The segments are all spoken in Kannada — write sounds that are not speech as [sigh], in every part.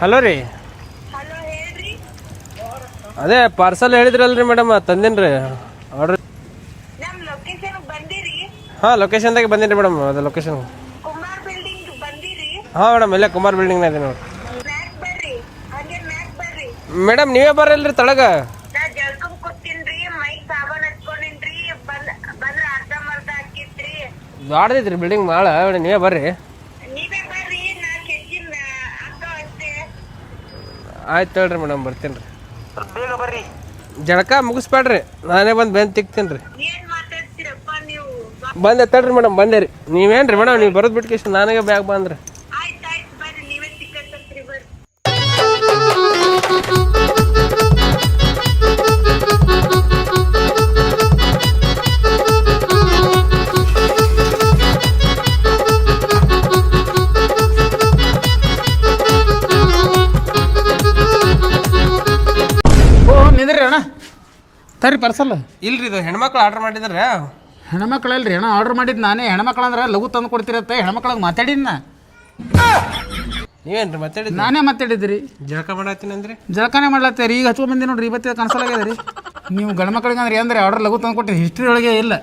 ಹಲೋ ರೀ. ಅದೇ ಪಾರ್ಸಲ್ ಹೇಳಿದ್ರಲ್ರಿ ಮೇಡಮ್ ರೀ ಆರ್ಡ್ರ್ ಹಾಂ ಲೊಕೇಶನ್ದಾಗೆ ಬಂದೇನಿ ಮೇಡಮ್ ಅದೇ ಲೊಕೇಶನ್ ಹಾಂ ಮೇಡಮ್ ಇಲ್ಲೇ ಕುಮಾರ್ ಬಿಲ್ಡಿಂಗ್ನ ಇದೆ ನೋಡಿ ಮೇಡಮ್ ನೀವೇ ಬರಲ್ರಿ ತಳಗ? ದೊಡ್ಡದೈತ್ರಿ ಬಿಲ್ಡಿಂಗ್ ಮಾಡ ನೀವೇ ಬರ್ರಿ. ಆಯ್ತು ಹೇಳ್ರಿ ಮೇಡಮ್ ಬರ್ತೀನಿ ರೀ. ಬೇಗ ಬರ್ರಿ. ಜಳಕ ಮುಗಿಸ್ಬೇಡ್ರಿ ನಾನೇ ಬಂದು ಬೆಂದು ತಿಕ್ತೀನಿ ರೀ. ಏನ್ ಮಾತಾಡ್ತೀರಪ್ಪ ನೀವು? ಬ- ಬಂದೆ ತಡ್ರಿ ಮೇಡಮ್ ಬಂದೆ ರೀ. ನೀವೇನು ರೀ ಮೇಡಮ್ ನೀವು ಬರೋದು ಬಿಟ್ಟು ನನಗೆ ಬ್ಯಾಗ್ ಬಂದ್ರಿ. ತರ್ರಿ ಪಾರ್ಸಲ್ ಇಲ್ರಿ ಇದು ಹೆಣ್ಮಕ್ಳು ಆರ್ಡ್ರ್ ಮಾಡಿದ್ರೆ? ಹೆಣ್ಮಕ್ಳಲ್ರಿ ಏನೋ ಆರ್ಡರ್ ಮಾಡಿದ್ದು ನಾನೇ. ಹೆಣ್ಮಕ್ಳು ಅಂದ್ರೆ ಲಘು ತಂದು ಕೊಡ್ತಿರತ್ತೆ ಹೆಣ್ಮಕ್ಳಿಗೆ ಮಾತಾಡಿನ ನಾ ನೀವೇನ್ರಿ ರೀ ಮಾತಾಡಿದ್ರಿ ನಾನೇ ಮಾತಾಡಿದ್ರಿ. ಜಳಕ ಮಾಡತ್ತೀನಿ ಅಂದ್ರಿ? ಜಳಕನೇ ಮಾಡ್ಲತ್ತೀರಿ ಈಗ ಹಚ್ಕೊಂಡ್ ಬಂದಿ ನೋಡ್ರಿ ಇವತ್ತು ಕನ್ಸಲಾಗ್ಯದ ರೀ ನೀವು ಗಂಡ ಮಕ್ಳಿಗೆ ಅಂದ್ರೆ ಅಂದ್ರೆ ಆರ್ಡರ್ ಲಘು ತಂದು ಕೊಟ್ಟಿರಿ ಹಿಸ್ಟ್ರಿ ಒಳಗೆ ಇಲ್ಲ.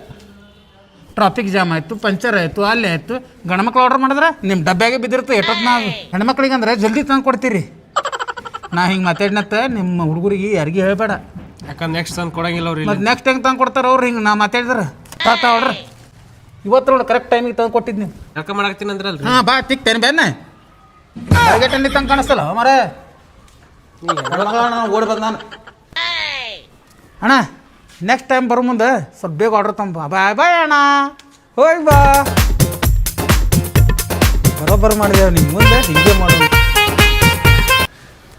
ಟ್ರಾಫಿಕ್ ಜಾಮ್ ಆಯಿತು ಪಂಚರ್ ಆಯಿತು ಅಲ್ಲಿ ಆಯಿತು. ಗಂಡು ಮಕ್ಳು ಆರ್ಡರ್ ಮಾಡಿದ್ರೆ ನಿಮ್ಮ ಡಬ್ಬ್ಯಾಗೆ ಬಿದ್ದಿರುತ್ತೆ. ಎಷ್ಟೊತ್ತು ನಾವು ಹೆಣ್ಮಕ್ಳಿಗೆ ಅಂದ್ರೆ ಜಲ್ದಿ ತಂದು ಕೊಡ್ತೀರಿ. ನಾ ಹಿಂಗೆ ಮಾತಾಡಿನತ್ತ ನಿಮ್ಮ ಹುಡುಗರಿಗೆ ಯಾರಿಗೆ ಹೇಳ್ಬೇಡ. ಯಾಕಂದ್ರೆ ನೆಕ್ಸ್ಟ್ ತಂದು ಕೊಡಂಗಿಲ್ಲ ಅವ್ರು ಮತ್ತೆ ನೆಕ್ಸ್ಟ್ ಹೆಂಗೆ ತಂದು ಕೊಡ್ತಾರೆ ಅವ್ರು ಹಿಂಗೆ ನಾ ಮಾತಾಡಿದ್ರೆ. ತಾತ ಆರ್ಡ್ರ್ ಇವತ್ತು ನೋಡಿ ಕರೆಕ್ಟ್ ಟೈಮಿಗೆ ತಂದು ಕೊಟ್ಟಿದ್ದು ನೀವು. ಜಳಕ ಮಾಡಾಕ್ತೀನಿ ಅಂದ್ರಲ್ರಿ? ಹಾಂ ಬಾ ತಿಕ್ತೇನೆ ಬೇನ. ಟಾರ್ಗೆಟ್ ಅಂಡಿ ತಂಗೆ ಕಾಣಿಸ್ತಲ್ಲ ಮರ. ಓಡಿ ಬಂದ ನಾನು. ಅಣ್ಣ ನೆಕ್ಸ್ಟ್ ಟೈಮ್ ಬರೋ ಮುಂದೆ ಸ್ವಲ್ಪ ಬೇಗ ಆರ್ಡ್ರ್ ತಂಬ ಬಾಯ್ ಬಾಯ್ ಅಣ್ಣ. ಹೋಗಿ ಬಾ. ಬರೋಬ್ಬರ ಮಾಡಿದೆ ನಿಮ್ಮ ಮುಂದೆ ಹಿಂಗೆ ಮಾಡೋದು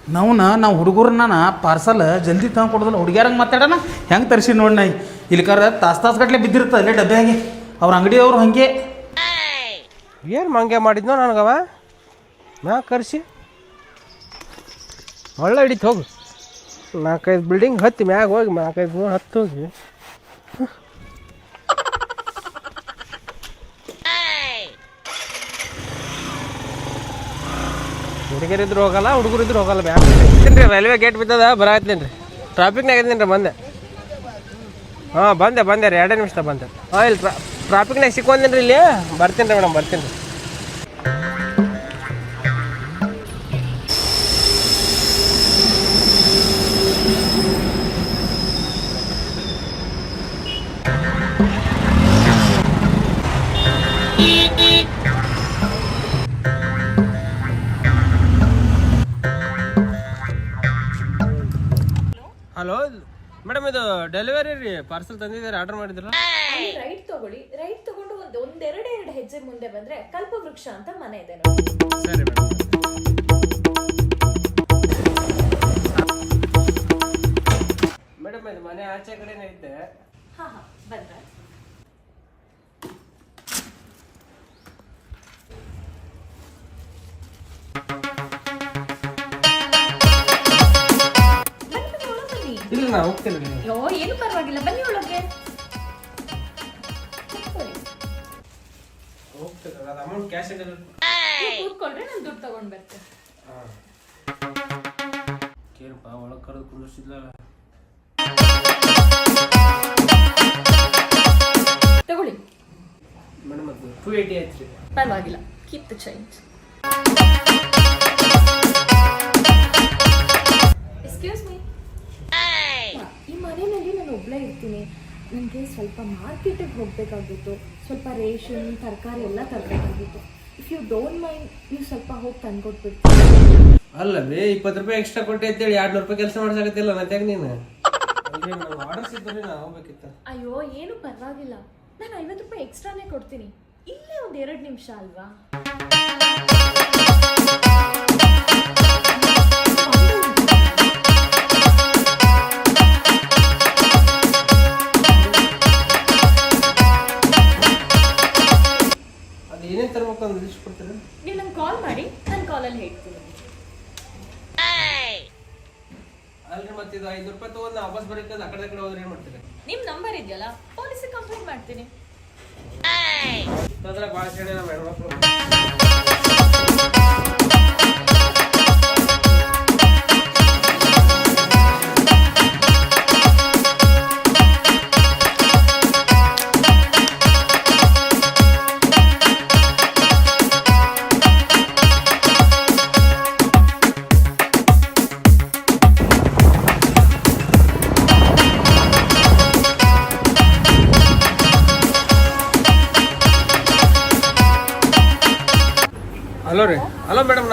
ನಾವ್ನ, ನಾವು ಹುಡುಗರನ್ನ ಪಾರ್ಸಲ್ ಜಲ್ದಿ ತಂದು ಕೊಡೋದಿಲ್ಲ. ಹುಡುಗ್ಯಾರಂಗೆ ಮಾತಾಡೋಣ? ಹೆಂಗೆ ತರಿಸಿ ನೋಡಿ ನಾ ಇಲ್ಲಿಕಾರ ತಾಸು ತಾಸು ಗಟ್ಟಲೆ ಬಿದ್ದಿರ್ತದೆ ಅಲ್ಲೇ ಡಬ್ಬ್ಯಾಗೆ ಅವ್ರ ಅಂಗಡಿಯವ್ರು ಹಾಗೆ. ಏನು ಮಂಗೆ ಮಾಡಿದ್ನೋ ನನಗವ? ನಾ ಕರೆಸಿ. ಒಳ್ಳೆ ಹಿಡಿತು ಹೋಗು. ನಾಲ್ಕೈದು ಬಿಲ್ಡಿಂಗ್ ಹತ್ತಿ ಮ್ಯಾಗ ಹೋಗಿ, ನಾಲ್ಕೈದು ಹತ್ತು ಹೋಗಿ. ಹುಡುಗರಿದ್ರು ಹೋಗಲ್ಲ ಹುಡುಗರಿದ್ರು ಹೋಗಲ್ಲ ಮ್ಯಾಗ ರೀ ರೈಲ್ವೆ ಗೇಟ್ ಬಿದ್ದದ? ಬರಾತ್ತೀನಿ ರೀ ಟ್ರಾಫಿಕ್ನಾಗ ಇದ್ದೀನಿ ರೀ ಬಂದೆ. ಹಾಂ, ಬಂದೆ ಬಂದೆ ರೀ ಎರಡೇ ನಿಮಿಷ ಬಂದೆ. ಹಾಂ, ಇಲ್ಲಿ ಟ್ರಾ ಟ್ರಾಫಿಕ್ನಾಗ ಸಿಕ್ಕೊಂದಿನಿ ರೀ ಇಲ್ಲಿ? ಬರ್ತೀನಿ ರೀ ಮೇಡಮ್ ಬರ್ತೀನಿ ರೀ ಡೆಲಿವರಿ ರೀ ಪಾರ್ಸಲ್ ತಂದಿದ್ದಾರೆ ಆರ್ಡರ್ ಮಾಡಿದ್ರಲ್ಲ? ಅಲ್ಲಿ ರೈಟ್ ತಗೊಳ್ಳಿ. ರೈಟ್ ತಗೊಂಡು ಒಂದು ಒಂದೆರಡು ಎರಡು ಹೆಜ್ಜೆ ಮುಂದೆ ಬಂದ್ರೆ ಕಲ್ಪವೃಕ್ಷ ಅಂತ ಮನೆ ಇದೆ ನೋಡಿ. ಸರಿ ಮೇಡಮ್. ಮೇಡಮ್ ಇದು ಮನೆ ಆಚೆ ಕಡೆನೇ ಇದ್ದೆ ಹಾ ಹಾ ಬಂದ್ರೆ ಇಲ್ಲ ನಾ ಹೋಗ್ತೇನೆ ರೀ ಅಯ್ಯೋ ಏನು ಪರವಾಗಿಲ್ಲ ಬನ್ನಿ ಒಳಗೆ. ಹೋಗ್ತದಲ್ಲ ಅದು ಅಮೌಂಟ್ ಕ್ಯಾಶ್ ಇದೆ ನೀವು ಕೂತ್ಕೊಳ್ರಿ ನಾನು ದುಡ್ಡು ತಗೊಂಡ್ ಬರ್ತೇನೆ. ಕೇಳಪ್ಪ ಒಳಗೆ ಕರೆದು ಕುಂದಿರ್ಸಿದ್ಲಲ್ಲ ತಗೊಳ್ಳಿ. ಮೇಡಮ್ ಅದು ಟೂ ಏಯ್ಟಿ ಆಯ್ತು ರೀ ಪರವಾಗಿಲ್ಲ keep the change excuse me ಈ ಮನೆಯಲ್ಲಿ ನಾನು ಒಬ್ಬಳೇ ಇರ್ತೀನಿ. ನನಗೆ ಸ್ವಲ್ಪ ಮಾರ್ಕೆಟಿಗೆ ಹೋಗಬೇಕಾಗಿತ್ತು. ಸ್ವಲ್ಪ ರೇಷನ್ ತರಕಾರಿ ಎಲ್ಲ ತರಬೇಕಾಗಿತ್ತು. ಇಫ್ ಯು ಡೋಂಟ್ ಮೈಂಡ್ ನೀವು ಸ್ವಲ್ಪ ಹೋಗಿ ತಂದ್ಕೊಟ್ಬಿಡ್ತೀನಿ. ಅಲ್ಲವೇ ಇಪ್ಪತ್ತು ರೂಪಾಯಿ ಎಕ್ಸ್ಟ್ರಾ ಕೊಟ್ಟೆ ಅಂತೇಳಿ ಎರಡು ನೂರು ರೂಪಾಯಿ ಕೆಲಸ ಮಾಡ್ಸಾಗತ್ತಿಲ್ಲ ಮತ್ತೆ ನೀನು. ಆರ್ಡರ್ಸ್ ಇದ್ದರೆ ನಾನು ಹೋಗ್ಬೇಕಿತ್ತು. ಅಯ್ಯೋ ಏನು ಪರವಾಗಿಲ್ಲ. ನಾನು ಐವತ್ತು ರೂಪಾಯಿ ಎಕ್ಸ್ಟ್ರಾನೇ ಕೊಡ್ತೀನಿ. ಇಲ್ಲೇ ಒಂದು ಎರಡು ನಿಮಿಷ ಅಲ್ವಾ? ವಾಪಸ್ ಬರಕ್ಕೆ ಆ ಕಡೆ ಕಡೆ ಹೋದ್ರೆ ಏನು ಮಾಡ್ತೀರಿ? ನಿಮ್ಮ ನಂಬರ್ ಇದೆಯಲ್ಲ ಪೊಲೀಸ್ ಕಂಪ್ಲೇಂಟ್ ಮಾಡ್ತೀನಿ. ಅದ್ರಾಗ ಭಾಳ ನಮ್ಮ ಹೆಣ್ಮಕ್ಳು.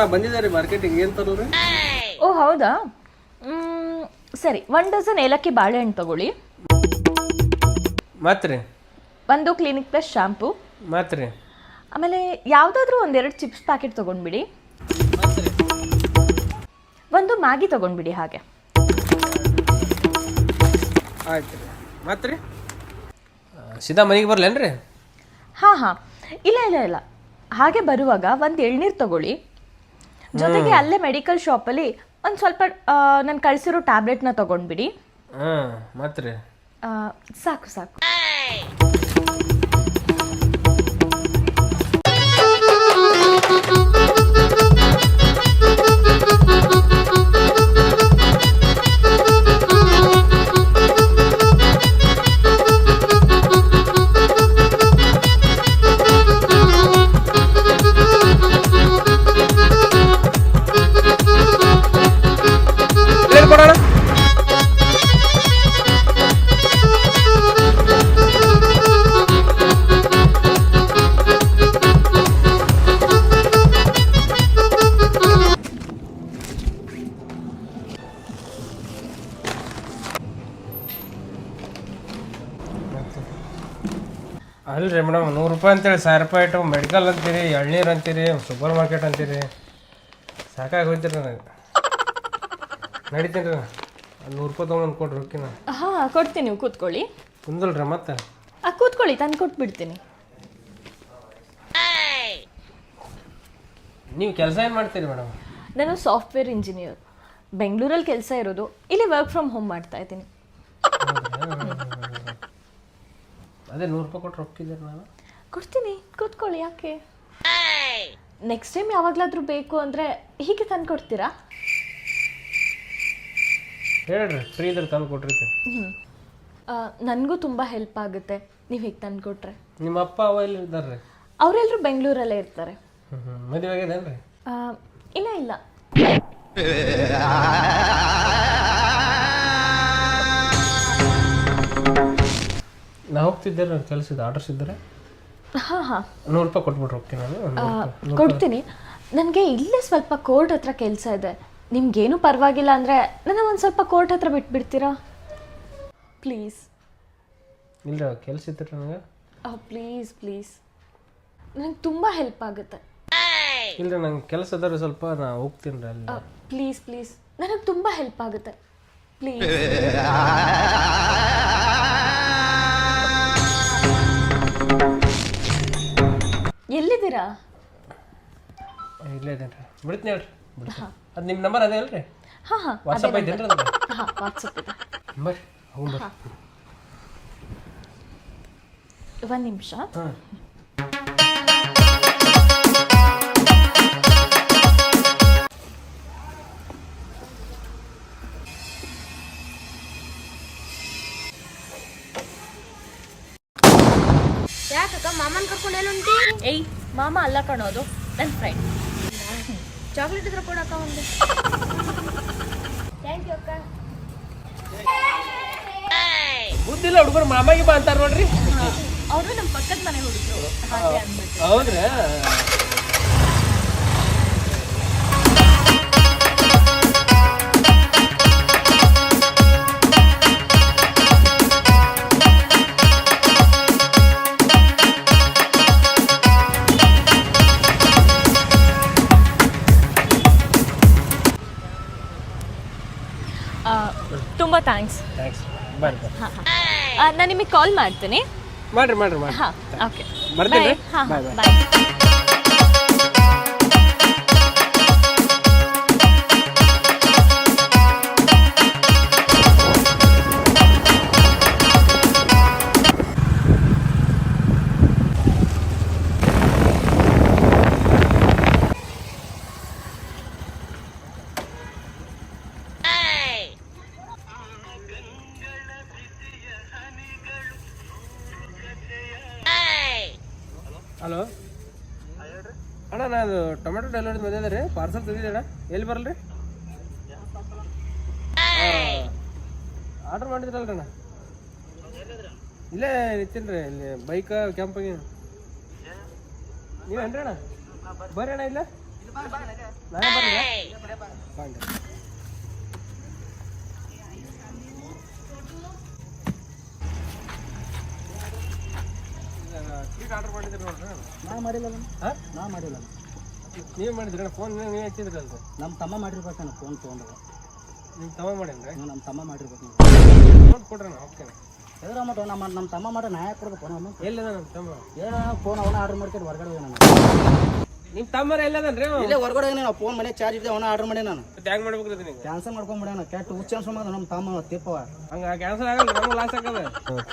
ಹಲೋ ಮೇಡಮ್ ನಾ ಬಂದಿದ್ದೆ ಮಾರ್ಕೆಟಿಂಗ್ ಏನು ತರೋರು ಓ ಹೌದಾ? ಮ್, ಸರಿ ಒನ್ ಡಜನ್ ಏಲಕ್ಕಿ ಬಾಳೆಹಣ್ಣು ತಗೊಳ್ಳಿ. ಮತ್ತೆ ರೀ? ಒಂದು ಕ್ಲಿನಿಕ್ ಪ್ಲಸ್ ಶಾಂಪು ಮತ್ತೆ ರೀ? ಆಮೇಲೆ ಯಾವುದಾದ್ರೂ ಒಂದೆರಡು ಚಿಪ್ಸ್ ಪ್ಯಾಕೆಟ್ ತೊಗೊಂಡ್ಬಿಡಿ. ಒಂದು ಮ್ಯಾಗಿ ತೊಗೊಂಡ್ಬಿಡಿ ಹಾಗೆ. ಆಯ್ತು ರೀ. ಮತ್ತೆ ರೀ? ಸೀದಾ ಮನೆಗೆ ಬರಲೇನ್ರಿ? ಹಾಂ ಹಾಂ. ಇಲ್ಲ ಇಲ್ಲ ಇಲ್ಲ. ಹಾಗೆ ಬರುವಾಗ ಒಂದು ಎಳ್ನೀರು ತಗೊಳ್ಳಿ. ಜೊತೆಗೆ ಅಲ್ಲೇ ಮೆಡಿಕಲ್ ಶಾಪಲ್ಲಿ ಒಂದು ಸ್ವಲ್ಪ ನಾನು ಕಳಿಸಿರೋ ಟ್ಯಾಬ್ಲೆಟ್ನ ಹಾಂ ಮತ್ತೆ ಆ, ಸಾಕು ಸಾಕು. ರೂಪಾಯಿ ಅಂತೇಳಿ ಸಾವಿರ ರೂಪಾಯಿ ಇಟ್ಟು ಮೆಡಿಕಲ್ ಅಂತೀರಿ ಎಳ್ನೀರು ಅಂತೀರಿ ಸೂಪರ್ ಮಾರ್ಕೆಟ್ ಅಂತೀರಿ. ಸಾಕಾಗಿ ಹೋಯ್ತಿರಿ ನನಗೆ. ನಡೀತೀನಿ ರೀ ನೂರು ರೂಪಾಯಿ ತೊಗೊಂಡು ಕೊಡ್ರಿ ರೊಕ್ಕಿನ ಹಾಂ ಕೊಡ್ತೀನಿ ನೀವು ಕೂತ್ಕೊಳ್ಳಿ. ಕುಂದಲ್ರಿ ಮತ್ತೆ? ಆ ಕೂತ್ಕೊಳ್ಳಿ ತಂದು ಕೊಟ್ಬಿಡ್ತೀನಿ. ನೀವು ಕೆಲಸ ಏನು ಮಾಡ್ತೀರಿ ಮೇಡಮ್? ನಾನು ಸಾಫ್ಟ್ವೇರ್ ಇಂಜಿನಿಯರ್. ಬೆಂಗಳೂರಲ್ಲಿ ಕೆಲಸ ಇರೋದು ಇಲ್ಲಿ ವರ್ಕ್ ಫ್ರಮ್ ಹೋಮ್ ಮಾಡ್ತಾ ಇದ್ದೀನಿ. ಅದೇ ನೂರು ರೂಪಾಯಿ ಕೊಟ್ಟು ರೊಕ್ಕಿದ್ದೀರಿ ನಾನು ಕೊಡ್ತೀನಿ ಕೂತ್ಕೊಳ್ಳಿ ಯಾಕೆ? ನೆಕ್ಸ್ಟ್ ಟೈಮ್ ಯಾವಾಗ್ಲಾದ್ರೂ ಬೇಕು ಅಂದ್ರೆ ಹೀಗೆ ತಂದು ಕೊಡ್ತೀರಾ? ಹೇಳ್ರಿ ಫ್ರೀ ಇದ್ರೆ ತಂದು ಕೊಟ್ಟಿರ್ತೀನಿ. ಹ್ಞೂ ನನಗೂ ತುಂಬ ಹೆಲ್ಪ್ ಆಗುತ್ತೆ ನೀವು ಹೀಗೆ ತಂದು ಕೊಟ್ರೆ. ನಿಮ್ಮ ಅಪ್ಪ ಅವ ಎಲ್ಲಿ ಅವರೆಲ್ಲರೂ ಬೆಂಗಳೂರಲ್ಲೇ ಇರ್ತಾರೆ. ಮದುವೆ ಆ, ಇಲ್ಲ ಇಲ್ಲ. ನಾ ಹೋಗ್ತಿದ್ದೆ ಕೆಲಸ ಇದೆ ಆರ್ಡರ್ಸ್ ಇದ್ದರೆ? ಹಾಂ ಹಾಂ. ನೂರು ರೂಪಾಯಿ ಕೊಟ್ಬಿಟ್ರೆ ಹೋಗ್ತೀನಿ ನಾನು. ಕೊಡ್ತೀನಿ. ನನಗೆ ಇಲ್ಲೇ ಸ್ವಲ್ಪ ಕೋರ್ಟ್ ಹತ್ರ ಕೆಲಸ ಇದೆ. ನಿಮ್ಗೇನು ಪರವಾಗಿಲ್ಲ ಅಂದರೆ ನನ್ನ ಒಂದು ಸ್ವಲ್ಪ ಕೋರ್ಟ್ ಹತ್ರ ಬಿಟ್ಬಿಡ್ತೀರಾ? ಪ್ಲೀಸ್. ಇಲ್ಲ ಕೆಲಸ ಇತ್ತು ನನಗೆ. Please please. ನನಗೆ ತುಂಬ ಹೆಲ್ಪ್ ಆಗುತ್ತೆ. ಇಲ್ಲ ನಂಗೆ ಕೆಲಸ ಅದಾರ ಸ್ವಲ್ಪ ನಾ ಹೋಗ್ತೀನಿ ರೀ ಅಲ್ಲಿ. Please please. ನನಗೆ ತುಂಬ ಹೆಲ್ಪ್ ಆಗುತ್ತೆ. ಪ್ಲೀಸ್. [laughs] ಎಲ್ಲಿದ್ದೀರಾ ಇಲ್ಲೇ ಇದೇನ್ರಿ. ಬಿಡ್ತೀನಿ ಹೇಳ್ರಿ. ಬಿಡ್ತೀನಿ. ಅದು ನಿಮ್ಮ ನಂಬರ್ ಅದೇ ಅಲ್ರಿ? ಹಾಂ ಹಾಂ. ವಾಟ್ಸಪ್ ಐತೇನ್ರಿ ಅದು? ಹಾಂ ವಾಟ್ಸಪ್ ಇದೆ. ಬರ್ರಿ ಹ್ಞೂ ಬರ್ರಿ. ಒಂದು ನಿಮಿಷ. ಹಾಂ. ಯಾಕಕ್ಕ ಮಾಮನ್ ಕರ್ಕೊಂಡು ಎಲ್ಲುಂಟಿ ಏಯ್ ಮಾಮ ಅಲ್ಲ ಕಾಣೋದು ನನ್ನ ಫ್ರೆಂಡ್ ಚಾಕ್ಲೇಟ್ ಇದ್ರೆ ಕೊಡಕ್ಕ ಒಂದು. ಥ್ಯಾಂಕ್ ಯು ಅಕ್ಕ. ಬುದ್ಧಿಲ್ಲ ಹುಡುಗರು ಮಾಮಾಗಿ ಬಾ ಅಂತಾರ ನೋಡ್ರಿ ಅವರು ನಮ್ಮ ಪಕ್ಕದ ಮನೆ ಹುಡುಗರು. ಹಾಗೆ ಅಂದ್ಬಿಟ್ಟು. ಹೌದ್ರಾ? ನಿಮಗೆ ಕಾಲ್ ಮಾಡ್ತೀನಿ. ಮಾಡ್ರಿ ಮಾಡ್ರಿ ಮಾಡ್ರಿ. ಹಾಂ ಓಕೆ ಮಾಡ್ತೀನಿ ಹಾಂ ಬಾಯ್ ಬಾಯ್ ಬಾಯ್ ಹಲೋ? ಅಣ್ಣ ನಾನು ಟೊಮೆಟೊ ಡೆಲಿವರಿ ಬಂದಿದ್ದೆ ರೀ. ಪಾರ್ಸಲ್ ತಂದಿದ್ದೆ ಅಣ್ಣ? ಎಲ್ಲಿ ಬರಲ್ರಿ ಆರ್ಡರ್ ಮಾಡಿದ್ರಲ್ರಿ ಅಣ್ಣ? ಇಲ್ಲೇ ನಿಂತೀನಿ ರೀ ಇಲ್ಲಿ ಬೈಕ್ ಕ್ಯಾಂಪಾಗಿ ನೀವೇನ್ರಿ ಅಣ್ಣ? ಬರ್ರಿ. ಅಣ್ಣ ಇಲ್ಲ? ನಾನೇ ಬರ್ರಿ ಬಾಂಡೆ ಸ್ವೀಟ್ ಆರ್ಡರ್ ಮಾಡಿದ್ರಿ ನೋಡ್ರಿ ನಾ ಮಾಡಿಲ್ಲ ಹಾಂ ನಾ ಮಾಡಿಲ್ಲ ನೀವು ಮಾಡಿದ್ರಿ ಫೋನ್ ನೀವು ಹಚ್ಚಿದ್ರಲ್ರಿ ನಮ್ಮ ತಮ್ಮ ಮಾಡಿರ್ಬೇಕಣ್ಣ ಫೋನ್ ತೊಗೊಂಡು ನಿಮ್ಮ ತಮ್ಮ ಮಾಡೇನ್ರಿ ನಮ್ಮ ತಮ್ಮ ಮಾಡಿರ್ಬೇಕು ನೋಟ್ ಕೊಡ್ರಿ ಓಕೆ ಎದ್ರ ಅಮೌಂಟ್ ನಮ್ಮ ನಮ್ಮ ತಮ್ಮ ಮಾಡಿ ನಾ ಯಾಕೆ ಕೊಡ್ಬೇಕು ಫೋನ್ ಅಮೌಂಟ್ ಎಲ್ಲಿದ ನಮ್ಮ ತಮ್ಮ ಏನೋ ಫೋನ್ ಅವನ ಆರ್ಡರ್ ಮಾಡ್ಕೊಂಡು ಹೊರಗಡೆ ಹೋಗಿ ನಾನು ನಿಮ್ಮ ತಮ್ಮರ ಎಲ್ಲದನ್ರಿ ಇಲ್ಲೇ ಹೊರಗಡೆ ಹೋಗಿ ನಾನು ಫೋನ್ ಮನೆ ಚಾರ್ಜ್ ಇದ್ದೆ ಅವನ ಆರ್ಡರ್ ಮಾಡಿ ನಾನು. ಮಾಡ್ಬೇಕ್ರಿ ಕ್ಯಾನ್ಸಲ್ ಮಾಡ್ಕೊಂಡ್ಬಿಡೋಣ ಕೆಟ್ಟ ಹುಚ್ಚ ಅನ್ಸ್ಕೊಂಬ ನಮ್ಮ ತಮ್ಮ ತಿಪ್ಪವ ಹಂಗ ಕ್ಯಾನ್ಸಲ್ ಆಗಲ್ಲ ನಮ್ಗೆ ಲಾಸ್ ಆಗದ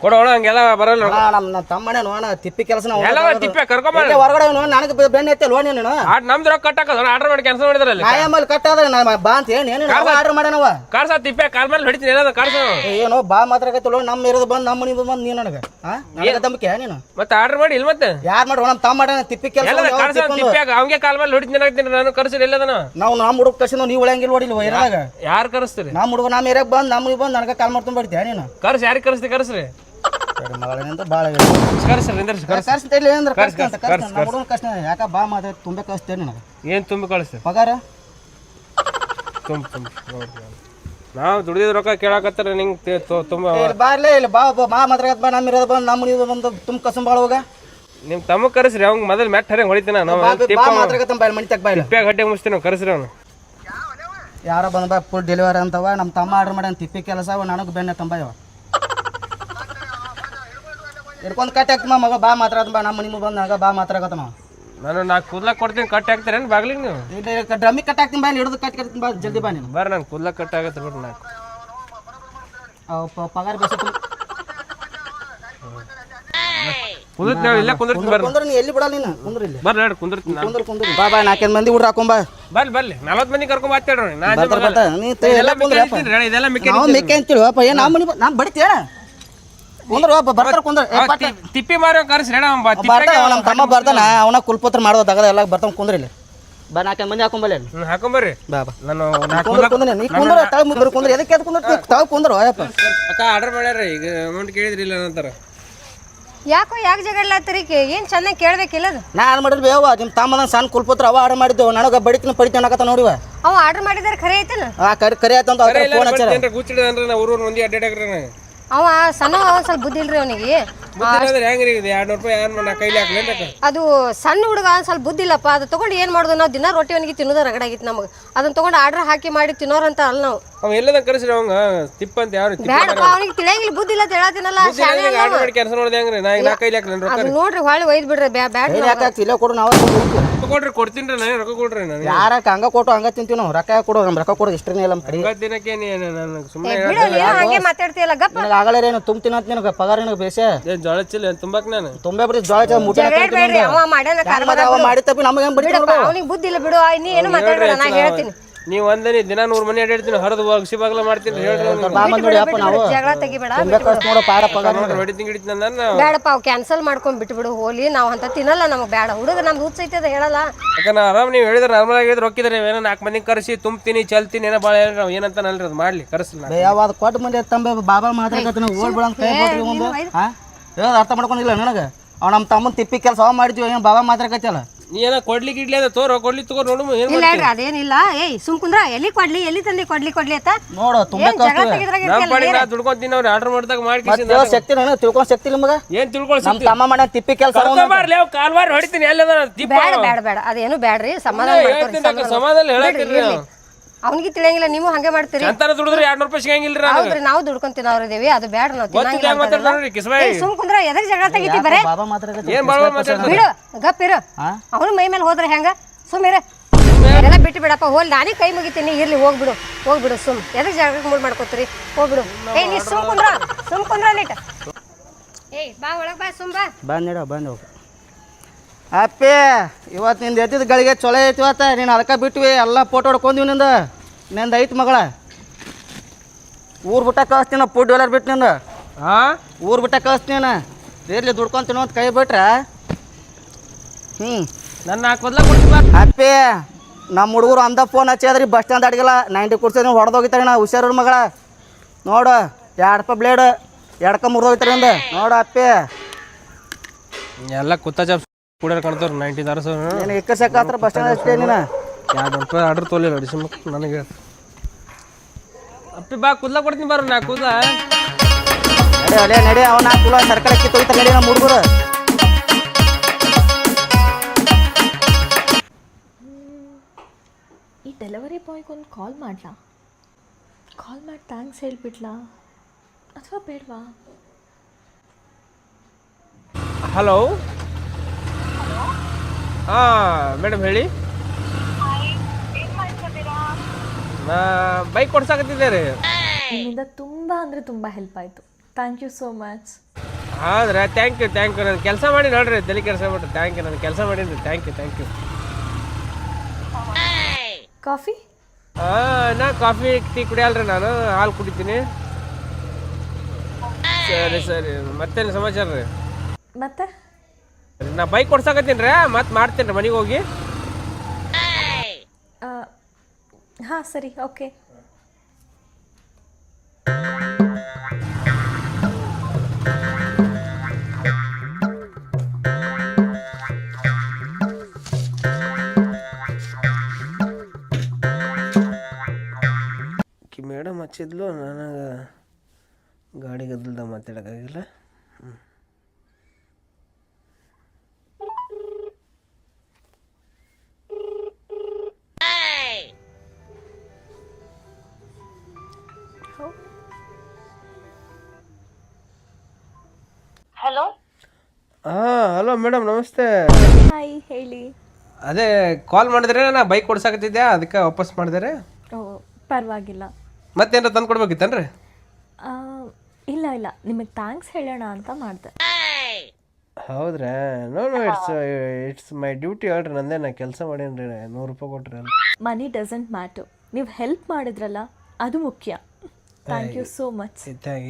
ಕೊಡೋಣ ಹಂಗೆಲ್ಲ ಬರಲ್ಲ ನಮ್ಮ ನಮ್ಮ ತಮ್ಮನೇ ನೋಣ ತಿಪ್ಪಿ ಕೆಲಸ ಎಲ್ಲ ತಿಪ್ಪೆ ಕರ್ಕೊಂಬ. ಹೊರಗಡೆ ನೋಡಿ ನನಗೆ ಬೆನ್ನ ಐತೆ ಲೋನ್ ನೀನು? ನಮ್ ನಮ್ದು ರೊಕ್ಕ ಕಟ್ಟಕದ ಆರ್ಡರ್ ಮಾಡಿ ಕ್ಯಾನ್ಸಲ್ ಮಾಡಿದ್ರಲ್ಲಿ ನಾ ಮೇಲೆ ಕಟ್ಟಾದ್ರೆ ನಾ ಬಾ ಅಂತ ಏನು ಏನು ಆರ್ಡರ್ ಮಾಡ್ಯಾನವ ಕಾರ್ಸ ತಿಪ್ಪೆ ಕಾಲ್ ಮೇಲೆ ಹೊಡಿತೀನಿ ಏನದ ಕಾರ್ಸ ಏನೋ ಬಾ ಮಾತ್ರ ಲೋನ್ ನಮ್ಮ ಇರೋದು ಬಂದು ನಮ್ಮ ಮನೆ ಬಂದು ನೀನು ನನಗೆ ಹಾಂ ನನಗೆ ನಂಬಿಕೆ ನೀನು? ಮತ್ತೆ ಆರ್ಡರ್ ಮಾಡಿ ಇಲ್ಲ ಮತ್ತೆ? ಯಾರು ಮಾಡೋಣ ನಮ್ಮ ತಮ್ಮ ಮಾಡ್ಯಾನ ತಿಪ್ಪಿ ಕೆಲಸ ತಿಪ್ಪೆ ಅವಂಗೆ ಕಾಲ್ ಮೇಲೆ ಹೊಡಿತೀನಿ ಏನಾಗ್ತೀನಿ ನಾನು ಕರ್ಸಿರಿ ಎಲ್ಲದನ ನಾವು ನಮ್ಮ ಹುಡುಗ ಕಳ್ಸಿದ್ವು ನೀವು ಉಳಿಯಂಗಿಲ್ಲ ಹೊಡಿಲ್ವ ಇರಾಗ ಯಾರು ಕರ್ಸ್ತೀರಿ? ನಮ್ಮ ಹುಡುಗ ನಮ್ಮ ಏರಿಯಾಗ ಬಂದು ನಮಗೆ ಬಂದು ನನಗೆ ಕಾಲ್ ಮಾಡ್ಕೊಂಡು ಬಿಡ್ತೀಯ ನೀನು? ಕರ್ಸಿ ಯಾರಿಗೆ ಕರೆಸ್ತಿ ಕರ್ಸ್ರಿ. ಸರಿ ಮಗಳೇನಂತ ಭಾಳ ಕರ್ಸ್ರಿ ಕರ್ಸ್ತಾ ಇಲ್ಲ ಅಂದ್ರೆ ನಮ್ಮ ಹುಡುಗನ ಕಷ್ಟ ಯಾಕ ಬಾ ಮಾತ್ರ ತುಂಬೆ ಕಳಿಸ್ತೇನೆ ನನಗೆ ಏನು ತುಂಬಿ ಕಳಿಸ್ತೀರಿ ಪಗಾರ? ತುಂಬ ತುಂಬ ನಾವು ದುಡಿದ ರೊಕ್ಕ ಕೇಳಾಕತ್ತಾರ ನಿಂಗೆ ತುಂಬ ಬಾರ್ಲೇ ಇಲ್ಲ ಬಾ ಬಾ ಮಾತ್ರ ಬಾ ನಮ್ಮ ಇರೋದು ಬಂದು ನಮ್ಮ ಕಸಂಬಾಳ ಬಂದು ತುಂಬ ನಿಮ್ಮ ತಮ್ಮ ಕರೆಸ್ರಿ ಅವ್ನು ಮೊದಲ್ ಮೆಟ್ಟ ಹರಂಗ್ ಹೊಡಿತೀನ ನಾವು ಬಾ ಬಾಯ್ ಮನೆ ತಗ ತಿಪ್ಪ್ಯಾಗ ಗಡ್ಡೆ ನಾವು ಕರೆಸ್ರಿ ಅವನು. ಯಾರೋ ಬಂದ ಬಾ ಫುಲ್ ಡೆಲಿವರಿ ಅಂತವ ನಮ್ಮ ತಮ್ಮ ಆರ್ಡರ್ ಮಾಡ್ಯಾನ ತಿಪ್ಪಿ ಕೆಲಸ ಅವ ನನಗೆ ಬೆಣ್ಣೆ ತಂಬಾಯವ ಹಿಡ್ಕೊಂಡು ಕಟ್ಟಿ ಹಾಕ್ತಮ್ಮ ಮಗ ಬಾ ಮಾತ್ರ ಬಾ ನಮ್ಮ ಮನಿಗೆ ಬಂದ ನನಗೆ ಬಾ ಮಾತ್ರ ಆಗತ್ತಮ್ಮ ನಾನು ನಾ ಕೂದ್ಲಕ್ ಕೊಡ್ತೀನಿ ಕಟ್ ಹಾಕ್ತೀರೇನು ಬಾಗ್ಲಿ ನೀವು? ಇಲ್ಲಿ ಡ್ರಮ್ಮಿಗೆ ಕಟ್ ಹಾಕ್ತೀನಿ ಬಾ ಹಿಡಿದು ಕಟ್ ಕಟ್ತೀನಿ ಬಾ ಜಲ್ದಿ ಬಾ ನೀನು. ಬರ ನಾನು ಕೂದ್ಲಕ್ ಕಟ್ ಆಗತ್ತೆ ಬಿಡ್ರಿ ನಾ ಪಗಾರ ಬೇಸ ಕುಂದ್ರತ್ ಎಲ್ಲ ಇಲ್ಲೇ ಕುಂದಿರ್ತೀನಿ ಬರ್ರಿ. ಕುಂದ್ರ ನೀ ಎಲ್ಲಿ ಬಿಡಲ್ಲ ನೀನು? ಕುಂದ್ರ ಇಲ್ಲಿ. ಬರ್ರಿ ಹೇಳಿ ಕುಂದಿರ್ತೀನಿ ನಾನು. ಕುಂದ್ರ ಕುಂದ್ರ ಬಾ ಬಾ ನಾಲ್ಕೈದು ಮಂದಿ ಹುಡ್ರ ಹಾಕೊಂಬಾ ಬರ್ಲಿ ಬರ್ಲಿ ನಲ್ವತ್ತು ಮಂದಿ ಕರ್ಕೊಂಡ್ ಬರ್ತೀರಿ ನಾನು ಬರ್ತಾರ ಬರ್ತಾ ನೀ ಎಲ್ಲ ಕುಂದ್ರಪ್ಪ ಇದೆಲ್ಲ ಮಿಕ್ಕಿ ನಾವು ಮೆಕ್ಕೆ ಅಂತೀವಿ ಅಪ್ಪ. ಏನ್ ನಮ್ಮ ಮನೆ ನಾವು ಬಡಿತೇಳ ಕುಂದ್ರ ಅಪ್ಪ ಬರ್ತಾರ ಕುಂದ್ರ. ತಿಪ್ಪಿ ಮಾರೋ ಬರ್ತಾನ ಅವ ನಮ್ಮ ತಮ್ಮ ಬರ್ತಾನ. ಅವನ ಕುಲ್ಪತ್ರ ಮಾಡೋದು ತಗದ ಎಲ್ಲ ಬರ್ತಾವ ಕುಂದ್ರ ಇಲ್ಲಿ. ಬಾ ನಾಲ್ಕೈದು ಮಂದಿ ಹಾಕೊಂಬಲ್ಲ ಇಲ್ಲಿ ಹಾಕೊಂಬರ್ರಿ ಬಾ ಬಾ. ನಾನು ಕುಂದ್ರ ಕುಂದ್ರ. ನೀ ಕುಂದ್ರ ಮುಂದ್ರ ಕುಂದ್ರ. ಎದಕ್ಕೆ ಎದ್ ಕುಂದ್ರ ತಗ ಕುಂದ್ರ ಅಪ್ಪ. ಅಕ್ಕ ಆರ್ಡರ್ ಮಾಡ್ಯಾರ ಈಗ ಅಮೌಂಟ್ ಕೇಳಿದ್ರಿ ಇಲ್ಲ ಅಂತಾರ ಯಾಕೋ ಯಾಕೆ ಜಗಳಾತರಿ ಏನು ಚೆನ್ನಾಗಿ ಕೇಳ್ಬೇಕಿಲ್ಲ ಅದು? ನಾ ಏನ್ ಮಾಡಿದ್ವಿ ಬೇವ ನಿಮ್ಮ ತಮ್ಮನ ಸಣ್ಣ ಕುಲ್ಪತ್ರ ಅವ ಆರ್ಡರ್ ಮಾಡಿದ್ದೆವು ನನಗೆ ಬಡಿತೀನಿ ಪಡಿತೀನಿ ಅನ್ನಕತ್ತ ನೋಡಿವ ಅವ ಆರ್ಡರ್ ಮಾಡಿದಾರೆ ಖರೆ ಐತಲ್ಲ ಆ ಕರೆ ಕರಿ ಆಯ್ತಂತ ಅವ್ರ ಫೋನ್ ಹಚ್ಚಾರ ಗುಚ್ಚಿಡಿದ್ರೆ ನಾ ಊರೂರು ಮಂದಿ ಅಡ್ಡಾಡಕ್ರಿ ಅವ ಸಣ್ಣ ಅವ ಸ್ವಲ್ಪ ಬುದ್ಧಿ ಇಲ್ರಿ ಅವನಿಗೆ. ಬುದ್ಧಿ ಹೆಂಗ್ರಿ ಇದು ಎರಡು ರೂಪಾಯಿ ಏನು ನಾ ಕೈಲಿ ಹಾಕ್ಲೇನ್ರಿ ಅದು ಸಣ್ಣ ಹುಡುಗ ಒಂದ್ ಸ್ವಲ್ಪ ಬುದ್ಧಿ ಇಲ್ಲಪ್ಪ ಅದು ತಗೊಂಡು ಏನು ಮಾಡೋದು ನಾವು ದಿನ ರೊಟ್ಟಿ ಅವನಿಗೆ ತಿನ್ನೋದು ರಗಡಾಗಿತ್ತು ನಮಗೆ. ಅದನ್ನ ತಗೊಂಡು ಆರ್ಡರ್ ಹಾಕಿ ಮಾಡಿ ತಿನ್ನೋರಂತ ಅಲ್ಲ ನಾವು. ಅವ ಎಲ್ಲದ ಕರೆಸ್ರಿ ಅವಂಗ? ತಿಪ್ಪ ಅಂತ ಯಾರು ಬೇಡಪ್ಪ ಅವನಿಗೆ ತಿಳಿಯಂಗಿಲ್ಲ ಬುದ್ಧಿ ಇಲ್ಲ ಅಂತ ಹೇಳತ್ತೀನಲ್ಲ ಆರ್ಡರ್ ಮಾಡಿ ಕೆಲಸ ನೋಡಿದೆ ಹೆಂಗ್ರಿ? ನಾ ಈಗ ನಾ ಕೈಲಿ ಹಾಕ್ಲೇನ್ ಅದು ನೋಡ್ರಿ ಹೊಳ್ಳಿ ಒಯ್ದು ಬಿಡ್ರಿ ಬ್ಯಾ ಕೊಡು ನಾವು ಕೊಡ್ರಿ ಕೊಡ್ತೀನಿ ರೀ ನಾನು ರೊಕ್ಕ ಕೊಡ್ರಿ ನಾನು ಯಾರ ಹಂಗ ಕೊಟ್ಟು ಹಂಗ ತಿಂತೀವಿ ನಾವು? ರೊಕ್ಕ ಯಾಕ್ ಕೊಡು ನಮ್ಮ ರೊಕ್ಕ ಕೊಡೋದು ಇಷ್ಟನೇ ಇಲ್ಲ ನಮ್ಮ ಕಡೆ. ದಿನಕ್ಕೆ ನನಗೆ ಸುಮ್ಮನೆ ಬಿಡು ನೀನು ಹಂಗೆ ಮಾತಾಡ್ತೀಯಲ್ಲ ಗಪ್ಪ. ನನಗೆ ಆಗಲೇ ಏನು ತುಂಬ ಅಂತ ನಿನಗೆ? ಪಗಾರ ನಿನಗೆ ಬೇಸೆ? ಏನು ಜೋಳ ಚಿಲ್ಲ ತುಂಬಾಕ್ ನಾನು? ತುಂಬೆ ಬಿಡಿ ಜೋಳ ಚಾ ಮುಟ್ಟ ಜಗಳ ಬೇಡ್ರಿ ಅವ ಮಾಡ್ಯಾನ ಕಾರ್ಬಾರ ಮಾಡಿ ತಪ್ಪಿ ನಮಗೆ ಬಿಡಿ ಬಿಡಪ್ಪ ಅವನಿಗೆ ಬುದ್ಧಿ ಇಲ್ಲ ಬಿಡು. ಆ, ನೀ ಏನು ಮಾತಾಡ್ಬೇಡ ನಾ ಹೇಳ್ತೀನಿ. ನೀವು ಒಂದೇ ದಿನ ನೂರು ಮನೆ ಅಡ್ಡಾಡ್ತೀನಿ ಹರಿದು ಒಗ್ಸಿ ಬಾಗ್ಲ ಮಾಡ್ತೀನಿ ಹೇಳ್ರಿ ಅವ್ನಿಗೆ. ನೋಡಿ ಅಪ್ಪ ನಾವು. ಜಗಳ ತೆಗಿಬೇಡ ನೋಡ್ರಿ ಹೊಡಿತೀನಿ ಗಿಡಿತೀನಿ ಅಂದ ಬೇಡಪ್ಪ ಅವು ಕ್ಯಾನ್ಸಲ್ ಮಾಡ್ಕೊಂಡ್ ಬಿಟ್ಬಿಡು ಹೋಲಿ ನಾವು ಅಂತ ತಿನ್ನಲ್ಲ ನಮಗೆ ಬೇಡ. ಹುಡುಗ ನಮ್ದು ಹುಚ್ಚ ಐತೆ ಅದ ಹೇಳಲ್ಲ. ಯಾಕಂದ್ರೆ ನಾ ಆರಾಮ್ ನೀವು ಹೇಳಿದ್ರೆ ನಾರ್ಮಲ್ ಆಗಿ ಹೇಳಿದ್ರೆ ರೊಕ್ಕಿದ್ರೆ ಏನೋ ನಾಲ್ಕು ಮಂದಿ ಕರೆಸಿ ತುಂಬ್ತೀನಿ ಚಲ್ತೀನಿ ಏನೋ ಬಾಳ ಹೇಳ್ರಿ ನಾವು ಏನಂತ ನಲ್ರಿ ಅದು ಮಾಡ್ಲಿ ಕರೆಸಿಲ್ಲ ಯಾವಾಗ ಕೊಟ್ಟ ಮಂದಿ ತಂಬೆ ಬಾಬಾ ಮಾತಾಡಕತ್ತ ಓಡ್ ಬಿಡ ಕೈ ಬಿಡ್ರಿ ಒಂದು ಹಾ? ಹೇಳೋದು ಅರ್ಥ ಮಾಡ್ಕೊಂಡಿಲ್ಲ ನನಗೆ. ಅವ್ ನಮ್ಮ ತಮ್ಮನ ತಿಪ್ಪಿ ಕೆಲಸ ಅವ ಮಾಡಿದ್ವಿ ಏನು ಬಾಬಾ ಮಾತಾಡಕತ್ತಲ್ಲ ನೀ ಏನೋ ಕೊಡ್ಲಿ ಗಿಡ್ಲಿ ಅದ ತೋರ ಕೊಡ್ಲಿ ತಗೋ ನೋಡು ಏನು ಇಲ್ಲ ಹೇಳ್ರಿ ಅದೇನಿಲ್ಲ. ಏಯ್ ಸುಮ್ ಕುಂದ್ರ ಎಲ್ಲಿ ಕೊಡ್ಲಿ ಎಲ್ಲಿ ತಂದಿ ಕೊಡ್ಲಿ ಕೊಡ್ಲಿ ಅಂತ? ನೋಡು ತುಂಬಾ ತುಂಬಕ್ಕೆ ಜಗಳ ತೆಗಿದ್ರಾಗ ನಮ್ಮ ಇರ್ತಿಯಲ್ಲ ಪಾಡಿಗೆ ನಾ ದುಡ್ಕೊಂತೀನಿ ಅವ್ರು ಆರ್ಡರ್ ಮಾಡಿದಾಗ ಮಾಡಿ ಮತ್ತೆ ಶಕ್ತಿ ನಾನು ತಿಳ್ಕೊಂಡ್ ಶಕ್ತಿ ನಿಮಗೆ? ಏನ್ ತಿಳ್ಕೊಳ್ಳಿ ನಮ್ಮ ತಮ್ಮ ಮಾಡ ತಿಪ್ಪಿ ಕೆಲಸ ಬರ್ಲಿ ಅವ್ ಕಾಲ್ವಾರ್ ಹೊಡಿತೀನಿ ಎಲ್ಲದ ದೀಪ ಬೇಡ ಬೇಡ ಬೇಡ ಅದೇನು ಬೇಡ್ರಿ ಸಮಾಧಾನ ಮಾಡ್ಕೊರಿ ಹೇಳ್ತೀನಿ ಸಮಾಧಾನ ಹೇಳಕ್ಕಿರ್ರಿ ಅವನಿಗೆ ತಿಳಿಯಂಗಿಲ್ಲ ನೀವು ಹಂಗೆ ಮಾಡ್ತೀರಿ. ದುಡಿದ್ರೆ ರೂಪಾಯಿ ನಾನು ಹೌದ್ರಿ ನಾವು ತಿನ್ನೋರಿದೇವಿ ಅದು ಬೇಡ ನಾವು ತಿನ್ನಂಗಿಲ್ಲ ಹೆಂಗ್ ಅಂತಾರಲ್ಲ. ಮಾತಾಡ್ತಾರ್ರಿ ಕಿಸ್ಬಾಯಿ. ಏಯ್, ಸುಮ್ ಕುಂದ್ರ ಎದಕ್ ಜಗಳ ತೆಗಿತಿ ಬರೇ? ಬಾಬಾ ಮಾತಾಡಕತ್ತ ಏನ್ ಬಾಳ ಮಾತಾಡ್ತಾರೆ ಬಿಡು ಗಪ್ ಇರು. ಅವನು ಮೈ ಮೇಲೆ ಹೋದ್ರೆ ಹೆಂಗ? ಸುಮ್ ಇರ. ಎಲ್ಲ ಬಿಟ್ಟು ಬಿಡಪ್ಪ ಹೋಲ್ ನಾನೇ ಕೈ ಮುಗಿತೀನಿ ಇರ್ಲಿ ಹೋಗ್ಬಿಡು ಹೋಗ್ಬಿಡು ಸುಮ್ ಎದಕ್ ಜಗಳ ಮೂಡ್ ಮಾಡ್ಕೋತೀರಿ? ಹೋಗ್ಬಿಡು. ಏ ನೀ ಸುಮ್ ಕುಂದ್ರ ಸುಮ್ ಕುಂದ್ರ ಲೇಟ್ ಏಯ್ ಬಾ ಒಳಗ್ ಬಾ ಸುಮ್ ಬಾ. ಬಂದಿಡ ಬಂದು ಹೋಗು ಅಪ್ಪಿ ಇವತ್ತು ನಿಂದು ಎದ್ದಿದ್ದ ಗಳಿಗೆ ಚೊಲೋ ಐತಿ ಇವತ್ತ. ನೀನು ಅದಕ್ಕೆ ಬಿಟ್ವಿ ಎಲ್ಲ ಫೋಟೋ ಹೊಡ್ಕೊಂಡ್ವಿ ನಿಂದ. ನಿಂದು ಐತಿ ಮಗಳ. ಊರು ಬಿಟ್ಟ ಕಳಿಸ್ತೀನಿ ಫುಡ್ ಡೆಲರ್ ಬಿಟ್ಟು ನಿಂದು. ಹಾಂ ಊರು ಬಿಟ್ಟ ಕಳಿಸ್ತೀನಿ ಇರಲಿ ದುಡ್ಕೊಂತೀನಿ ಅಂತ ಕೈ ಬಿಟ್ರೆ? ಹ್ಞೂ ನನ್ನ ಬಾ ಅಪ್ಪಿ ನಮ್ಮ ಹುಡುಗರು ಅಂದ ಫೋನ್ ಹಚ್ಚಿದ್ರಿ ಬಸ್ ಸ್ಟ್ಯಾಂಡ್ ಅಡಿಗೆಲ್ಲ ನೈಂಟಿ ಕುರ್ಸಿ ಹೊಡೆದೋಗಿತಾರೆ ನಾ ಹುಷಾರು ಮಗಳ. ನೋಡು ಎರಡು ರೂಪಾಯಿ ಬ್ಲೇಡ್ ಎಡ್ಕ ಮುರಿದೋಗಿತಾರೆ ನಿಂದ. ನೋಡು ಅಪ್ಪಿ. ಎಲ್ಲ ಕುತ್ತ ಕುಡಿಯೋರು ಕಾಣ್ತಾವ್ರಿ ನೈಂಟಿ ದಾರಸ ನನಗೆ ಇಕ್ಕ ಸಕ್ಕ ಹತ್ರ ಬಸ್ ಸ್ಟ್ಯಾಂಡ್ ಅಷ್ಟೇ ನೀನು? ಎರಡು ರೂಪಾಯಿ ಆರ್ಡರ್ ತೊಗೊಲಿಲ್ಲ ಅಡಿಸಿ ನನಗೆ. ಅಪ್ಪಿ ಬಾ ಕುದ್ಲ ಕೊಡ್ತೀನಿ ಬಾರ ನಾ ಕೂದ ನಡಿ ಅಲೆ ನಡಿ ನಾ ಕುಲ ಸರ್ಕಾರ ಅಕ್ಕಿ ತೊಗಿತಾರೆ ನಡಿ ನಮ್ಮ ಹುಡುಗರು. ಈ ಡೆಲಿವರಿ ಬಾಯ್ಗೆ ಒಂದು ಕಾಲ್ ಮಾಡ್ಲಾ? ಕಾಲ್ ಮಾಡಿ ಥ್ಯಾಂಕ್ಸ್ ಹೇಳ್ಬಿಡ್ಲಾ ಅಥವಾ ಬೇಡವಾ? ಹಲೋ ಹಾಂ ಮೇಡಮ್ ಹೇಳಿ. ಬೈಕ್ ಕೊಡ್ಸಾಕತ್ತಿದ್ದೆ ರೀ ನಿಮ್ಮಿಂದ ತುಂಬ ಅಂದರೆ ತುಂಬ ಹೆಲ್ಪ್ ಆಯ್ತು. ಥ್ಯಾಂಕ್ ಯು ಸೋ ಮಚ್ ಹೌದ್ರಾ ಥ್ಯಾಂಕ್ ಯು ಥ್ಯಾಂಕ್ ಯು ನಾನು ಕೆಲಸ ಮಾಡಿ ನೋಡ್ರಿ ತಲೆ ಕೆಲಸ ಬಿಟ್ಟು. ಥ್ಯಾಂಕ್ ಯು ನಾನು ಕೆಲಸ ಮಾಡೀನಿ. Thank you thank you coffee ನಾ ಕಾಫಿ ಟೀ ಕುಡಿಯಲ್ರಿ ನಾನು. ಹಾಲು ಕುಡಿತೀನಿ. ಸರಿ ಸರಿ. ಮತ್ತೇನು ಸಮಾಚಾರ ರೀ? ಮತ್ತೆ? ನಾ ಬೈಕ್ ಕೊಡ್ಸಾಕತ್ತೀನಿ ರೀ ಮತ್ತೆ ಮಾಡ್ತೀನಿ ರೀ ಮನೆಗೆ ಹೋಗಿ. ಹಾ ಸರಿ ಓಕೆ. ಕಿ ಮೇಡಮ್ ಹಚ್ಚಿದ್ಲು ನನಗೆ ಗಾಡಿ ಗದ್ದಲ್ದ ಮಾತಾಡೋಕ್ಕಾಗಿಲ್ಲ. ಹ್ಞೂ ಹಲೋ ಮೇಡಮ್ ನಮಸ್ತೆ. ಹಾಯ್ ಹೇಳಿ. ಅದೇ ಕಾಲ್ ಮಾಡಿದ್ರೆ ನಾ ಬೈಕ್ ಕೊಡ್ಸಕತ್ತಿದ್ದೆ ಅದಕ್ಕೆ ವಾಪಸ್ ಮಾಡಿದ್ರೆ. ಓ ಪರವಾಗಿಲ್ಲ. ಮತ್ತೇನಾರ ತಂದು ಕೊಡ್ಬೇಕಿತ್ತನ್ರಿ? ಆ, ಇಲ್ಲ ಇಲ್ಲ. ನಿಮಗೆ ಥ್ಯಾಂಕ್ಸ್ ಹೇಳೋಣ ಅಂತ ಮಾಡಿದೆ. ಹೌದ್ರಾ? No no it's it's my duty ಹೇಳ್ರಿ ನಂದೇ ನಾ ಕೆಲಸ ಮಾಡೇನ್ರಿ ನೂರು ರೂಪಾಯಿ ಕೊಟ್ರಿ ಅಲ್ಲ ಮನಿ ಡಸಂಟ್ ಮ್ಯಾಟರ್ ನೀವು ಹೆಲ್ಪ್ ಮಾಡಿದ್ರಲ್ಲ ಅದು ಮುಖ್ಯ. ಥ್ಯಾಂಕ್ ಯು ಸೋ ಮಚ್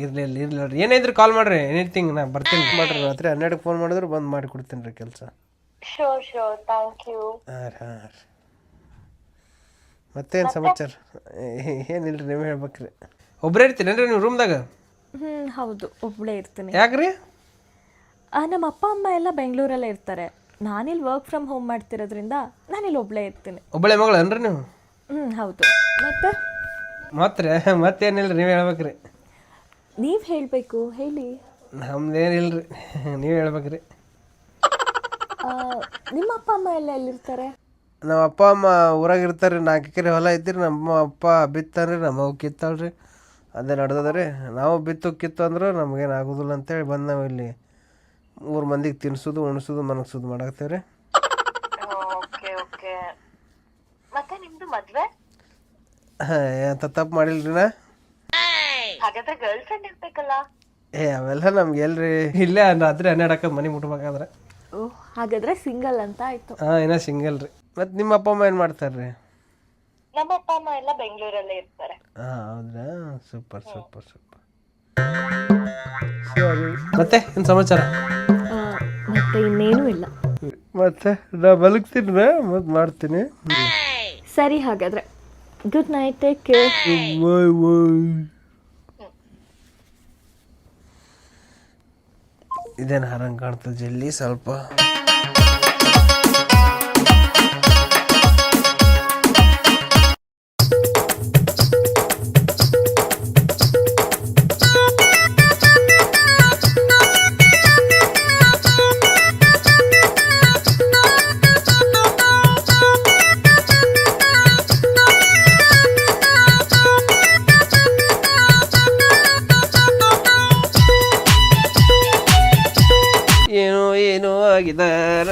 ಇರಲಿ ಇರಲಿ ಇರಲಿ ನೋಡ್ರಿ. ಏನಿದ್ರು ಕಾಲ್ ಮಾಡ್ರಿ ಎನಿಥಿಂಗ್ ನಾ ಬರ್ತೀನಿ. ಮಾಡ್ರಿ ರಾತ್ರಿ ಹನ್ನೆರಡಕ್ಕೆ ಫೋನ್ ಮಾಡಿದ್ರು ಬಂದು ಮಾಡಿ ಕೊಡ್ತೀನಿ ರೀ ಕೆಲಸ. ಶೋರ್ ಶೋರ್ ಥ್ಯಾಂಕ್ ಯು ಹಾಂ ಹಾಂ ಮತ್ತೇನು ಸಮಾಚಾರ? ಏನಿಲ್ಲ ರೀ ನೀವು ಹೇಳ್ಬೇಕ್ರಿ. ಒಬ್ಬರೇ ಇರ್ತೀರೇನ್ರಿ ನೀವು ರೂಮ್ದಾಗ ಹ್ಞೂ ಹೌದು. ಒಬ್ಬಳೇ ಇರ್ತೀನಿ. ಯಾಕ್ರಿ? ಆ, ನಮ್ಮ ಅಪ್ಪ ಅಮ್ಮ ಎಲ್ಲ ಬೆಂಗಳೂರಲ್ಲೇ ಇರ್ತಾರೆ. ನಾನಿಲ್ಲಿ ವರ್ಕ್ ಫ್ರಮ್ ಹೋಮ್ ಮಾಡ್ತಿರೋದ್ರಿಂದ ನಾನಿಲ್ಲಿ ಒಬ್ಬಳೇ ಇರ್ತೀನಿ. ಒಬ್ಬಳೆ ಮಗಳೇನ್ರಿ ನೀವು? ಹ್ಞೂ ಹೌದು. ಮತ್ತೆ? ಮತ್ತೆ ಮತ್ತೇನಿಲ್ಲ ನೀವು ಹೇಳ್ಬೇಕ್ರಿ. ನೀವು ಹೇಳಬೇಕು ಹೇಳಿ. ನಮ್ದೇನಿಲ್ಲ ರೀ ನೀವು ಹೇಳ್ಬೇಕ್ರಿ. ಆ, ನಿಮ್ಮ ಅಪ್ಪ ಅಮ್ಮ ಎಲ್ಲ ಎಲ್ಲಿರ್ತಾರೆ? ನಮ್ಮ ಅಪ್ಪ ಅಮ್ಮ ಊರಾಗ ಇರ್ತಾರೆ ರೀ ನಾಲ್ಕು ಎಕರೆ ಹೊಲ ಐತಿ ರೀ ನಮ್ಮ ಅಪ್ಪ ಬಿತ್ತಾನ್ರಿ ನಮ್ಮ ಅವ್ವ ಕಿತ್ತಾಳ್ರಿ. ಅದೇ ನಡ್ದದ ರೀ ನಾವು ಬಿತ್ತು ಕಿತ್ತು ಅಂದ್ರೆ ನಮಗೇನು ಆಗೋದಿಲ್ಲ ಅಂತೇಳಿ ಬಂದು ನಾವು ಇಲ್ಲಿ ಮೂರು ಮಂದಿಗೆ ತಿನ್ಸೋದು ಉಣಿಸೋದು ಮನಗ್ಸೋದು ಮಾಡಾಕ್ತೇವೆ ರೀ ಓಕೆ ಓಕೆ ಮತ್ತೆ ನಿಮ್ದು ಮದ್ವೆ ಅಂತ ತಪ್ಪು ಮಾಡಿಲ್ಲ ರೀ ನಾ? ಹಾಗಾದ್ರೆ ಗರ್ಲ್ ಫ್ರೆಂಡ್ ಇರ್ಬೇಕಲ್ಲ. ಏ ಅವೆಲ್ಲ ನಮ್ಗೆ ಎಲ್ರಿ ಇಲ್ಲೇ ರಾತ್ರಿ ಹನ್ನೆರಡಕ್ಕೆ ಮನೆ ಮುಟ್ಬೇಕಾದ್ರೆ. ಓಹ್ ಹಾಗಾದ್ರೆ ಸಿಂಗಲ್ ಅಂತ ಆಯ್ತು. ಹಾಂ ಇನ್ನ ಸಿಂಗಲ್ ರೀ. ಮತ್ತೆ ನಿಮ್ಮ ಅಪ್ಪ ಅಮ್ಮ ಏನು ಮಾಡ್ತಾರೆ ರೀ ನಮ್ಮ ಅಪ್ಪ ಅಮ್ಮ ಎಲ್ಲ ಬೆಂಗಳೂರಲ್ಲೇ ಇರ್ತಾರೆ. ಹಾಂ ಹೌದ್ರಾ? Super super super. ಸರಿ. ಮತ್ತೆ ಏನು ಸಮಾಚಾರ? ಮತ್ತೆ ಇನ್ನೇನೂ ಇಲ್ಲ. ಮತ್ತೆ ನಾ ಬಲಗ್ತೀನಿ ಮತ್ತೆ ಮಾಡ್ತೀನಿ. ಸರಿ ಹಾಗಾದ್ರೆ. Good night take care bye bye ಇದೇನು ಹರಂಗೆ ಕಾಣ್ತದೆ ಜಲ್ಲಿ ಸ್ವಲ್ಪ.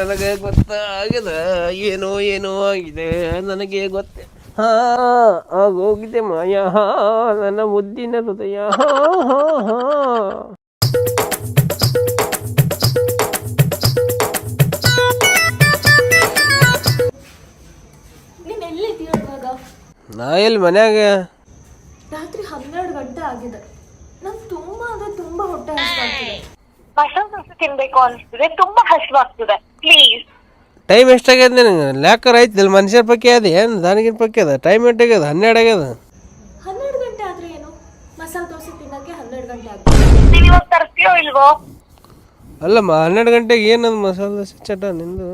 ನನಗೆ ಗೊತ್ತಾಗಿದೆ ಏನೋ ಏನೋ ಆಗಿದೆ ನನಗೆ ಗೊತ್ತೆ. ಹಾ ಆಗೋಗಿದೆ ಮಾಯ ಹಾ ನನ್ನ ಮುದ್ದಿನ ಹೃದಯ. ಹಾ ಹಾ ಹಾ. ನೀನು ಎಲ್ಲಿದ್ದೀಯ ಇವಾಗ? ನಾ ಎಲ್ಲಿ ಮನ್ಯಾಗ? ರಾತ್ರಿ ಹನ್ನೆರಡು ಗಂಟೆ ಆಗಿದೆ. ನಂಗೆ ತುಂಬಾ ಅಂದ್ರೆ ತುಂಬಾ ಹೊಟ್ಟೆ ಹಸ್ವಾಗ್ತಿದೆ ಮಸಾಲೆ ದೋಸೆ ತಿನ್ಬೇಕು ಅನಿಸ್ತಿದೆ ತುಂಬಾ ಹಸಿವಾಗ್ತಿದೆ. ಪ್ಲೀಸ್ ಟೈಮ್ ಎಷ್ಟಾಗ್ಯದ ನಿನಗೆ? ಲ್ಯಾಕರ್ ಐತಿಲ್ಲ ಮನುಷ್ಯರ ಪಕ್ಕೆ ಅದ. ಏನು ದಾನಿಗಿನ ಪಕ್ಕೆ ಅದ? ಟೈಮ್ ಎಷ್ಟಾಗ್ಯದ ಹನ್ನೆರಡು ಆಗ್ಯದ ಹನ್ನೆರಡು ಗಂಟೆ ಆದ್ರೆ ಏನು? ಮಸಾಲೆ ದೋಸೆ ತಿನ್ನಕ್ಕೆ ಹನ್ನೆರಡು ಗಂಟೆ ಆಗಿದೆ ನೀನ್ ಇವಾಗ ತರ್ತೀಯೋ ಇಲ್ವೋ? ಅಲ್ಲಮ್ಮ ಹನ್ನೆರಡು ಗಂಟೆಗೆ ಏನದ ಮಸಾಲೆ ದೋಸೆ ಚಟ ನಿಂದು?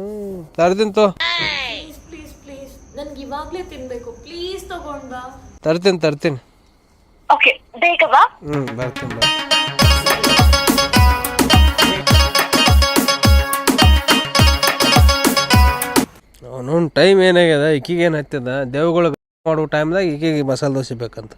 ತರ್ತೀನಿ ತೋ ಪ್ಲೀಸ್ ಪ್ಲೀಸ್ ಪ್ಲೀಸ್ ನನ್ಗೆ ಇವಾಗಲೇ ತಿನ್ಬೇಕು. ಪ್ಲೀಸ್ ತಗೊಂಡ್ ಬಾ. ತರ್ತೀನಿ ತರ್ತೀನಿ. ಓಕೆ ಬೇಗ ಬಾ. ಹ್ಞೂ ಬರ್ತೀನಿ ಬರ್ತೀನಿ. ಅವನೊಂದು ಟೈಮ್ ಏನಾಗ್ಯದ ಈಕಿಗೆ ಏನು ಹತ್ತದ ದೇವ್ಗಳು ಮಾಡೋ ಟೈಮ್ದಾಗ ಈಕಿಗೆ ಮಸಾಲೆ ದೋಸೆ ಬೇಕಂತ.